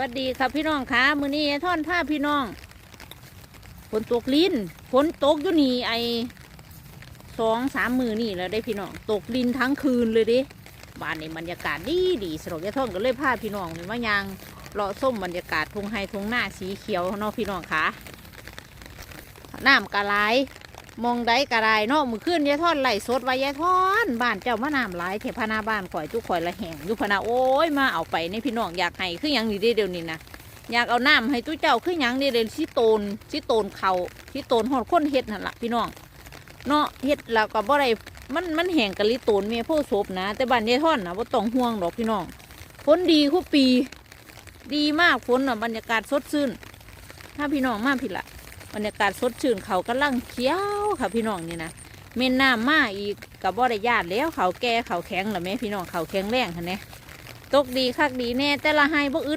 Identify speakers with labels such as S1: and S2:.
S1: วัสดีครับพี่น้องคะมื้อนี้ท่อนผ้าพี่น้องฝนตกลิ้นฝนตกอยู่นี่ไอสองสามมือนี่แล้วได้พี่น้องตกลินทั้งคืนเลยดิบ้านในบรรยากาศดีดีสระยะท่อนก็เลยพาพี่น้องนี่มายางเลาะส้มบรรยากาศทงไฮทงหน้าสีเขียวเนาะพี่น้องคะน้ำกะไลาย มองได้กระไรเนาะมือขึ้นยายทอนไหลสดไว้ยายทอนบ้านเจ้ามาน้ำไหลายเทพนาบ้านข่อยทุกข่อยละแหงอยู่พะนาโอ้ยมาเอาไปในพี่น้องอยากให้คือหยังนี่เดี๋ยวนี้นะอยากเอาน้ำให้ตู้เจ้าคือหยังนี่เลยสิโตนสิโตนเขาสิโตนหอดคนเฮ็ดนั่นละพี่น้องเนาะเฮ็ดแล้วก็บ่ได้มันมันแห้งกะลิโตนเมียโพศพนะ แต่บ้านยายทอนนะบ่ต้องห่วงดอกพี่น้องฝนดีคุปี ดีมากฝนน่ะบรรยากาศสดชื่นถ้าพี่น้องมากพี่ละ บรรยากาศสดชื่นเขากำลังเขียวค่ะพี่น้องนี่นะเม่นน้ำมาอีกกับบ่ได้ญาติแล้วเขาแก่เขาแข็งแล้วแม่พี่น้องเขาแข็งแรงค่ะเนี่ยตกดีคักดีแน่แต่ละให้บ่อึด